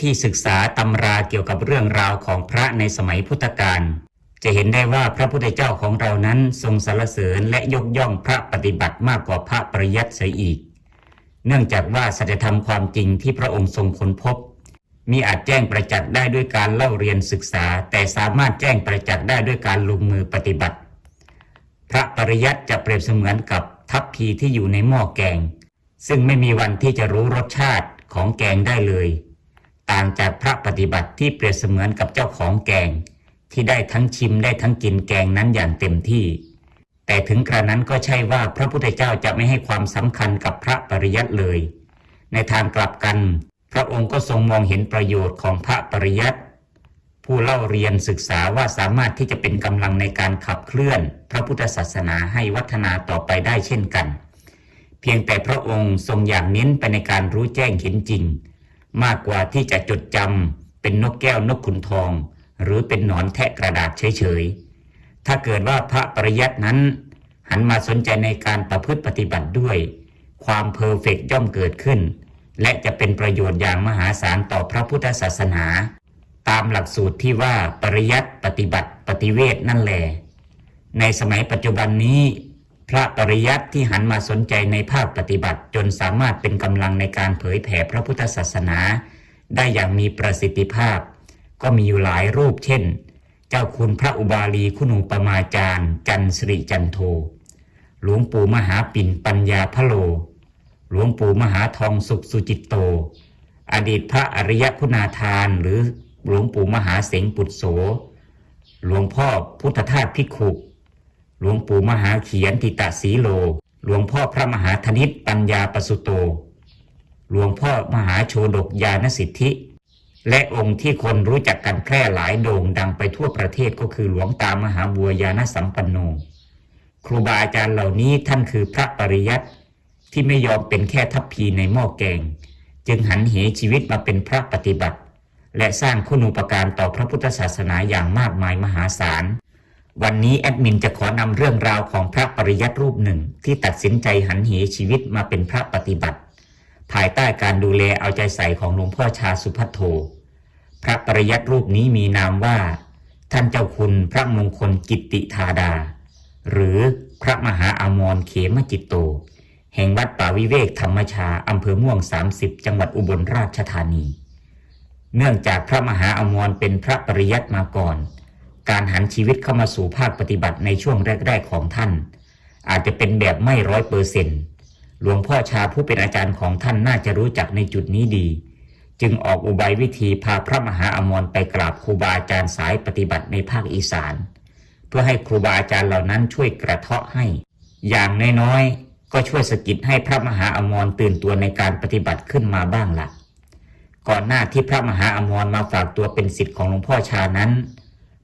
ที่ศึกษาตำราเกี่ยวกับเรื่องราวของพระในสมัยพุทธกาลจะเห็นได้ว่าพระพุทธเจ้าของเรานั้นทรงสรรเสริญและยกย่องพระปฏิบัติมากกว่าพระปริยัติเสียอีก เนื่องจากว่าสัจธรรมความจริงที่พระองค์ทรงค้นพบ มีอาจแจ้งประจักษ์ได้ด้วยการเล่าเรียนศึกษา แต่สามารถแจ้งประจักษ์ได้ด้วยการลงมือปฏิบัติ พระปริยัติจะเปรียบเสมือนกับทัพพีที่อยู่ในหม้อแกง ซึ่งไม่มีวันที่จะรู้รสชาติของแกงได้เลย ต่างจากพระปฏิบัติที่เปรียบเสมือนกับเจ้าของแกง ที่ได้ทั้งชิมได้ทั้งกินแกงนั้นอย่างเต็มที่ แต่ถึงกระนั้นก็ใช่ว่าพระพุทธเจ้าจะไม่ให้ความสำคัญกับพระปริยัติเลย ในทางกลับกัน พระองค์ก็ทรงมองเห็นประโยชน์ของพระปริยัติผู้เล่าเรียนศึกษาว่าสามารถที่จะเป็นกำลังในการขับเคลื่อน พระพุทธศาสนาให้วัฒนาต่อไปได้เช่นกัน เพียงแต่พระองค์ทรงอยากเน้นไปในการรู้แจ้งเห็นจริง มากกว่าที่จะจดจำเป็นนกแก้วนกขุนทอง หรือเป็นหนอนแทะกระดาษเฉยๆ ถ้าเกิดว่าพระปริยัตินั้น หันมาสนใจในการประพฤติปฏิบัติด้วย ความเพอร์เฟกย่อมเกิดขึ้น และจะเป็นประโยชน์อย่างมหาศาลต่อพระพุทธศาสนา ตามหลักสูตรที่ว่าปริยัติปฏิบัติปฏิเวทนั่นแหละในสมัยปัจจุบันนี้ พระปริยัติที่หันมาสนใจในภาคปฏิบัติ จนสามารถเป็นกำลังในการเผยแผ่พระพุทธศาสนา ได้อย่างมีประสิทธิภาพ ก็มีอยู่หลายรูปเช่น เจ้าคุณพระอุบาลีคุณูปมาจารย์ จันสริจันโท หลวงปู่มหาปิ่นปัญญาพะโล หลวงปู่มหาทองสุขสุจิตโต อดีตพระอริยคุณาทานหรือหลวงปู่มหาเสงปุตโส หลวงพ่อพุทธทาสพิกขุ หลวงปู่มหาเขียนติตะสีโล หลวงพ่อพระมหาธนิตปัญญาปสุโต หลวงพ่อมหาโชดกยานสิทธิ และองค์ที่คนรู้จักกันแพร่หลายโด่งดังไปทั่วประเทศก็คือหลวงตามหาบัวยานสัมปันโน ครูบาอาจารย์เหล่านี้ท่านคือพระปริยัติที่ไม่ยอมเป็นแค่ทัพพีในหม้อแกง จึงหันเหชีวิตมาเป็นพระปฏิบัติ และสร้างคุณูปการต่อพระพุทธศาสนาอย่างมากมายมหาศาล วันนี้แอดมินจะขอนำเรื่องราวของพระปริยัติรูปหนึ่ง ที่ตัดสินใจหันเหชีวิตมาเป็นพระปฏิบัติ ภายใต้การดูแลเอาใจใส่ของหลวงพ่อชาสุพัทโท พระปริยัติรูปนี้มีนามว่า ท่านเจ้าคุณพระมงคลกิตติธาดา หรือพระมหาอมรเขมจิตโต แห่งวัดป่าวิเวกธรรมชาอำเภอม่วง 30 จังหวัดอุบลราชธานี เนื่องจากพระมหาอมรเป็นพระปริยัติมาก่อน การหันชีวิตเข้ามาสู่ภาคปฏิบัติในช่วงแรก ๆ ของท่าน อาจจะเป็นแบบไม่ร้อยเปอร์เซนต์หลวงพ่อชาผู้เป็นอาจารย์ของท่านน่าจะรู้จักในจุดนี้ดี จึงออกอุบายวิธีพาพระมหาอมรไปกราบครูบาอาจารย์สายปฏิบัติในภาคอีสาน เพื่อให้ครูบาอาจารย์เหล่านั้นช่วยกระเทาะให้ อย่างน้อยๆก็ช่วยสกิดให้พระมหาอมรตื่นตัวในการปฏิบัติขึ้นมาบ้างละก่อนหน้าที่พระมหาอมรมาฝากตัวเป็นศิษย์ของหลวงพ่อชานั้น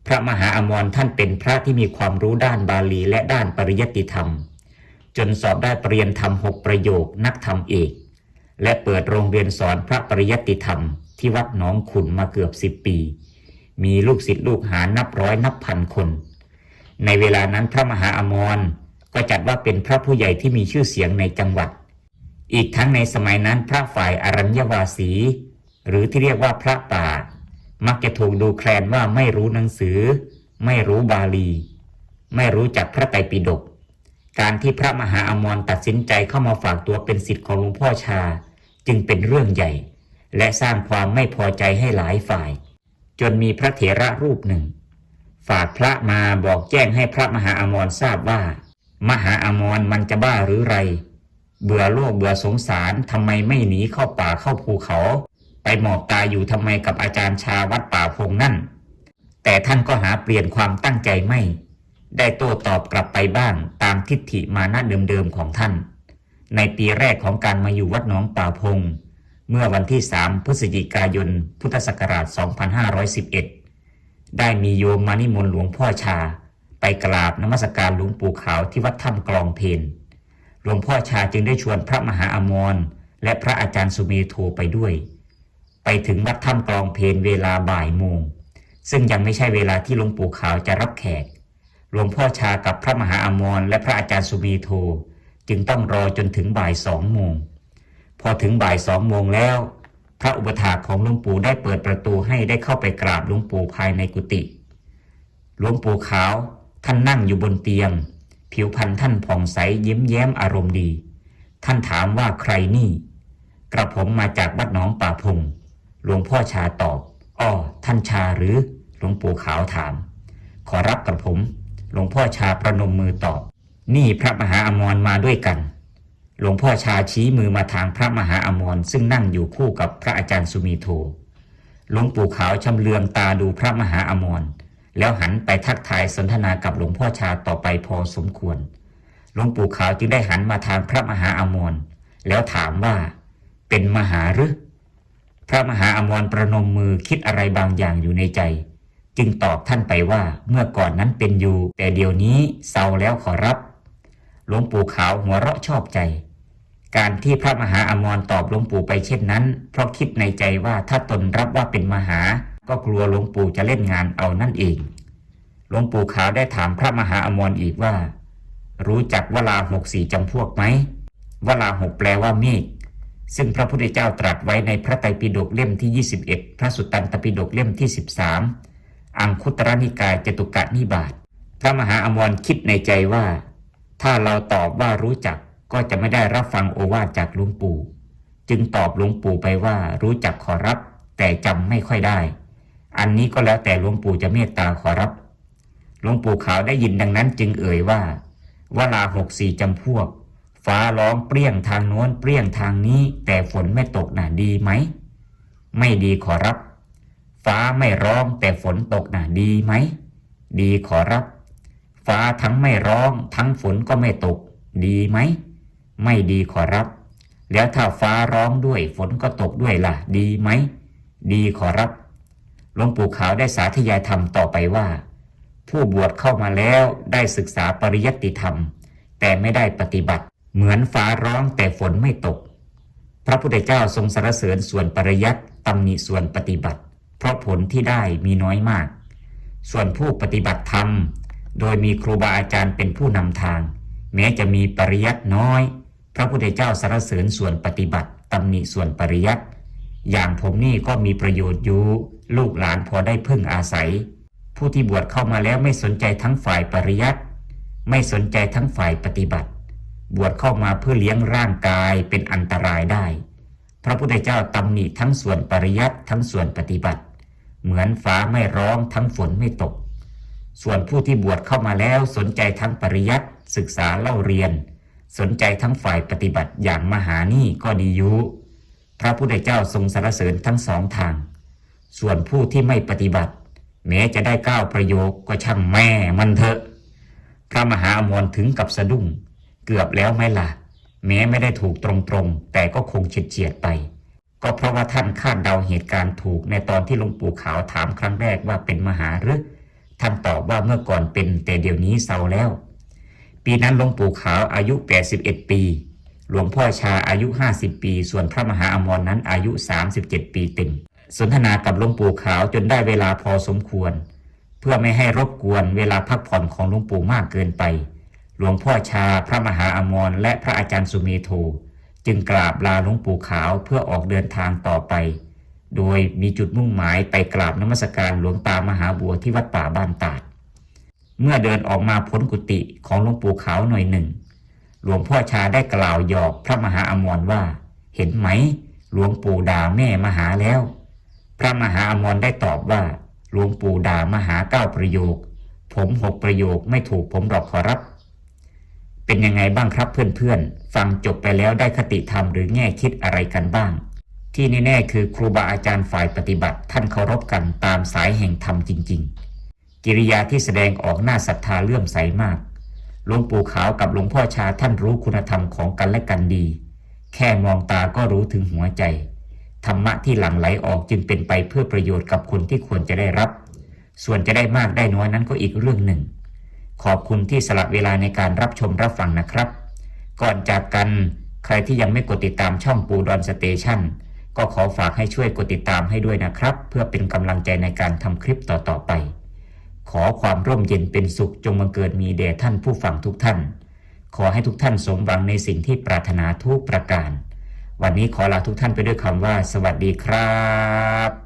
พระมหาอมรท่านเป็นพระที่มีความรู้ด้านบาลีและด้านปริยัติธรรม จนสอบได้ปรริญญาธรรมหกประโยคนักธรรมเอก และเปิดโรงเรียนสอนพระปริยัติธรรม ที่วัดหนองขุนมาเกือบสิบปี มีลูกศิษย์ลูกหานับร้อยนับพันคน ในเวลานั้นพระมหาอมรก็จัดว่าเป็นพระผู้ใหญ่ที่มีชื่อเสียงในจังหวัด อีกทั้งในสมัยนั้นพระฝ่ายอรัญญวาสี หรือที่เรียกว่าพระป่า มักจะถูกดูแคลนว่าไม่รู้หนังสือ ไม่รู้บาลี ไม่รู้จักพระไตรปิฎกการที่พระมหาอมรตัดสินใจเข้ามาฝากตัวเป็นศิษย์ของหลวงพ่อชา จึงเป็นเรื่องใหญ่ และสร้างความไม่พอใจให้หลายฝ่าย จนมีพระเถระรูปหนึ่ง ฝากพระมาบอกแจ้งให้พระมหาอมรทราบว่า มหาอมรมันจะบ้าหรือไร เบื่อโลกเบื่อสงสารทำไมไม่หนีเข้าป่าเข้าภูเขา ไปหมอบตายอยู่ทำไมกับอาจารย์ชาวัดป่าพงนั่น แต่ท่านก็หาเปลี่ยนความตั้งใจไม่ ได้โต้ตอบกลับไปบ้างตามทิฏฐิมานะเดิมๆของท่าน ในปีแรกของการมาอยู่วัดหนองป่าพง เมื่อวันที่ 3 พฤศจิกายน พุทธศักราช 2511 ได้มีโยมมานิมนต์หลวงพ่อชา ไปกราบนมัสการหลวงปู่ขาวที่วัดถ้ำกลองเพนหลวงพ่อชาจึงได้ชวนพระมหาอมรและพระอาจารย์สุเมโทไปด้วย ไปถึงวัดถ้ำกลองเพนเวลาบ่ายโมง ซึ่งยังไม่ใช่เวลาที่หลวงปู่ขาวจะรับแขก หลวงพ่อชากับพระมหาอมรและพระอาจารย์สุเมโท จึงต้องรอจนถึงบ่ายสองโมง พอถึงบ่ายสองโมงแล้ว พระอุปถาของหลวงปู่ได้เปิดประตูให้ได้เข้าไปกราบหลวงปู่ภายในกุฏิ หลวงปู่ขาวท่านนั่งอยู่บนเตียง ผิวพรรณท่านผ่องใสยิ้มแย้มอารมณ์ดี ท่านถามว่าใครนี่ กระผมมาจากวัดหนองป่าพง หลวงพ่อชาตอบ อ้อ ท่านชาหรือ หลวงปู่ขาวถาม ขอรับกระผม หลวงพ่อชาประนมมือตอบ นี่พระมหาอมรมาด้วยกัน หลวงพ่อชาชี้มือมาทางพระมหาอมรซึ่งนั่งอยู่คู่กับพระอาจารย์สุมีโท หลวงปู่ขาวชำเลืองตาดูพระมหาอมร แล้วหันไปทักทายสนทนากับหลวงพ่อชาต่อไปพอสมควร หลวงปู่ขาวจึงได้หันมาทางพระมหาอมร แล้วถามว่า เป็นมหาหรือ พระมหาอมรประนมมือคิดอะไรบางอย่างอยู่ในใจ จึงตอบท่านไปว่าเมื่อก่อนนั้นเป็นอยู่ แต่เดี๋ยวนี้เศร้าแล้วขอรับหลวงปู่ขาวหัวเราะชอบใจ การที่พระมหาอมรตอบหลวงปู่ไปเช่นนั้น เพราะคิดในใจว่าถ้าตนรับว่าเป็นมหา ก็กลัวหลวงปู่จะเล่นงานเอานั่นเองหลวงปู่ขาวได้ถามพระมหาอมรอีกว่า รู้จักวลาหกสี่จำพวกไหมวลาหกแปลว่าเมฆ ซึ่งพระพุทธเจ้าตรัสไว้ในพระไตรปิฎกเล่มที่ 21 พระสุตตันตปิฎกเล่มที่ 13 อังคุตรนิกายจตุกะนิบาตพระมหาอมรคิดในใจว่า ถ้าเราตอบว่ารู้จักก็จะไม่ได้รับฟังโอวาทจากหลวงปู่ จึงตอบหลวงปู่ไปว่ารู้จักขอรับ แต่จำไม่ค่อยได้ อันนี้ก็แล้วแต่หลวงปู่จะเมตตาขอรับหลวงปู่ขาวได้ยินดังนั้นจึงเอ่ยว่า วลาหกสี่จำพวก ฟ้าร้องเปรี้ยงทางโน้นเปรี้ยงทางนี้ แต่ฝนไม่ตกน่ะดีไหม ไม่ดีขอรับ ฟ้าไม่ร้องแต่ฝนตกน่ะดีไหม ดีขอรับ ฟ้าทั้งไม่ร้อง ทั้งฝนก็ไม่ตก ดีไหม ไม่ดีขอรับ แล้วถ้าฟ้าร้องด้วยฝนก็ตกด้วยล่ะ ดีไหม ดีขอรับหลวงปู่ขาวได้สาธยายธรรมต่อไปว่า ผู้บวชเข้ามาแล้วได้ศึกษาปริยัติธรรม แต่ไม่ได้ปฏิบัติ เหมือนฟ้าร้องแต่ฝนไม่ตก พระพุทธเจ้าทรงสรรเสริญส่วนปริยัติตำหนิส่วนปฏิบัติ เพราะผลที่ได้มีน้อยมาก ส่วนผู้ปฏิบัติธรรม โดยมีครูบาอาจารย์เป็นผู้นำทาง แม้จะมีปริยัติน้อย พระพุทธเจ้าสรรเสริญส่วนปฏิบัติตำหนิส่วนปริยัติอย่างผมนี่ก็มีประโยชน์อยู่ลูกหลานพอได้พึ่งอาศัย ผู้ที่บวชเข้ามาแล้วไม่สนใจทั้งฝ่ายปริยัติไม่สนใจทั้งฝ่ายปฏิบัติ บวชเข้ามาเพื่อเลี้ยงร่างกายเป็นอันตรายได้ พระพุทธเจ้าตำหนิทั้งส่วนปริยัติทั้งส่วนปฏิบัติ เหมือนฟ้าไม่ร้องทั้งฝนไม่ตก ส่วนผู้ที่บวชเข้ามาแล้วสนใจทั้งปริยัติศึกษาเล่าเรียน สนใจทั้งฝ่ายปฏิบัติอย่างมหานี่ก็ดีอยู่พระพุทธเจ้าทรงสรรเสริญทั้งสองทาง ส่วนผู้ที่ไม่ปฏิบัติ แม้จะได้ก้าวประโยคก็ช่างแม่มันเถอะ พระมหาอมรถึงกับสะดุ้ง เกือบแล้วไหมล่ะ แม้ไม่ได้ถูกตรงๆ แต่ก็คงเฉียดๆไป ก็เพราะว่าท่านคาดเดาเหตุการณ์ถูกในตอนที่หลวงปู่ขาวถามครั้งแรกว่าเป็นมหาหรือท่านตอบว่าเมื่อก่อนเป็นแต่เดี๋ยวนี้เศร้าแล้ว ปีนั้นหลวงปู่ขาวอายุ 81 ปี หลวงพ่อชาอายุ 50 ปี ส่วนพระมหาอมรนั้นอายุ 37 ปีเต็มสนทนากับหลวงปู่ขาวจนได้เวลาพอสมควร เพื่อไม่ให้รบกวนเวลาพักผ่อนของหลวงปู่มากเกินไป หลวงพ่อชาพระมหาอมรและพระอาจารย์สุเมโท จึงกราบลาหลวงปู่ขาวเพื่อออกเดินทางต่อไป โดยมีจุดมุ่งหมายไปกราบนมัสการหลวงตามหาบัวที่วัดป่าบ้านตาด เมื่อเดินออกมาพ้นกุฏิของหลวงปู่ขาวหน่อยหนึ่ง หลวงพ่อชาได้กล่าวหยอกพระมหาอมรว่า เห็นไหม หลวงปู่ด่าแม่มหาแล้ว พระมหาอมรได้ตอบว่าหลวงปู่ด่ามหาเก้าประโยค ผมหกประโยคไม่ถูกผมหรอกขอรับ เป็นยังไงบ้างครับเพื่อนๆ ฟังจบไปแล้วได้คติธรรมหรือแง่คิดอะไรกันบ้าง ที่แน่ๆคือครูบาอาจารย์ฝ่ายปฏิบัติท่านเคารพกันตามสายแห่งธรรมจริง ๆ กิริยาที่แสดงออกหน้าศรัทธาเลื่อมใสมากหลวงปู่ขาวกับหลวงพ่อชาท่านรู้คุณธรรมของกันและกันดี แค่มองตาก็รู้ถึงหัวใจ ธรรมะที่หลั่งไหลออกจึงเป็นไปเพื่อประโยชน์กับคนที่ควรจะได้รับ ส่วนจะได้มากได้น้อยนั้นก็อีกเรื่องหนึ่ง ขอบคุณที่สละเวลาในการรับชมรับฟังนะครับ ก่อนจากกันใครที่ยังไม่กดติดตามช่องปูดอนสเตชันก็ขอฝากให้ช่วยกดติดตามให้ด้วยนะครับ เพื่อเป็นกำลังใจในการทำคลิปต่อๆไป ขอความร่มเย็นเป็นสุขจงบังเกิดมีแด่ท่านผู้ฟังทุกท่าน ขอให้ทุกท่านสมหวังในสิ่งที่ปรารถนาทุกประการ วันนี้ขอลาทุกท่านไปด้วยคำว่า สวัสดีครับ